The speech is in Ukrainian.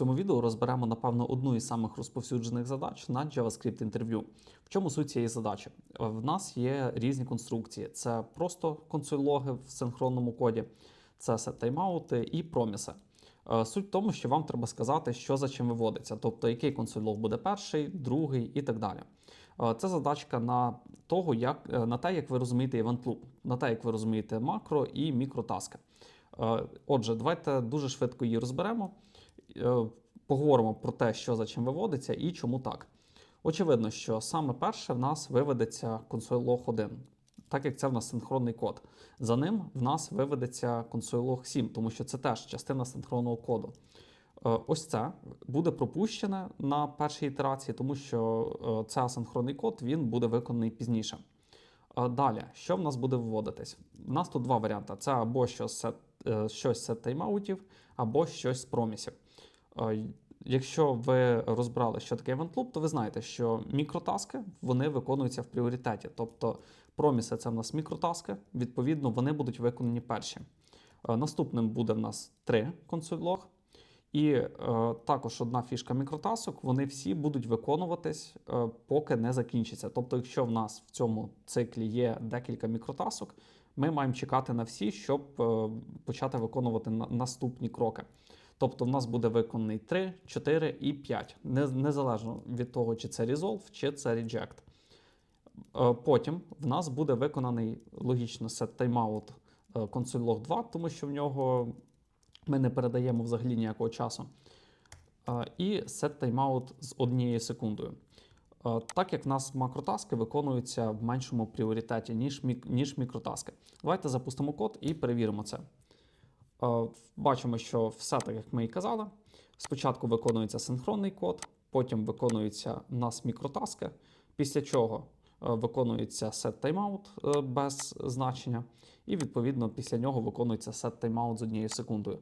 цьому відео розберемо, напевно, одну із самих розповсюджених задач на JavaScript інтерв'ю. В чому суть цієї задачі? В нас є різні конструкції. Це просто консоль-логи в синхронному коді, це set-тайм-аути і проміси. Е, Суть в тому, що вам треба сказати, що за чим виводиться, тобто який консоль-лог буде перший, другий і так далі. Е, Це задачка на того, як е, на те, як ви розумієте event loop, на те, як ви розумієте макро і мікротаски. Отже, давайте дуже швидко її розберемо. Е, Поговоримо про те, що за чим виводиться і чому так. Очевидно, що саме перше в нас виведеться console.log 1, так як це в нас синхронний код. За ним в нас виведеться console.log 7, тому що це теж частина синхронного коду. Е, Ось це буде пропущене на першій ітерації, тому що е, це асинхронний код він буде виконаний пізніше. Е, Далі, що в нас буде виводитись? У нас тут два варіанти: це або щось е, щось з тайм-аутів, або щось з промісів. Е, Якщо ви розбрали, що таке event loop, то ви знаєте, що мікротаски вони виконуються в пріоритеті. Тобто проміси це в нас мікротаски, відповідно, вони будуть виконані перші. Наступним буде в нас три консоль-лог. І е, також одна фішка мікротасок, вони всі будуть виконуватись, е, поки не закінчиться. Тобто, якщо в нас в цьому циклі є декілька мікротасок, ми маємо чекати на всі, щоб е, почати виконувати на- наступні кроки. Тобто, в нас буде виконаний 3, 4 і 5, не- незалежно від того, чи це resolve, чи це reject. Е, Потім в нас буде виконаний логічно set timeout е, console.log 2, тому що в нього ми не передаємо взагалі ніякого часу. І set timeout з однією секундою. Так як в нас макротаски виконуються в меншому пріоритеті, ніж, ніж мікротаски. Давайте запустимо код і перевіримо це. Бачимо, що все так, як ми і казали. Спочатку виконується синхронний код, потім виконуються у нас мікротаски, після чого виконується set timeout е, без значення, і відповідно після нього виконується set timeout з однією секундою.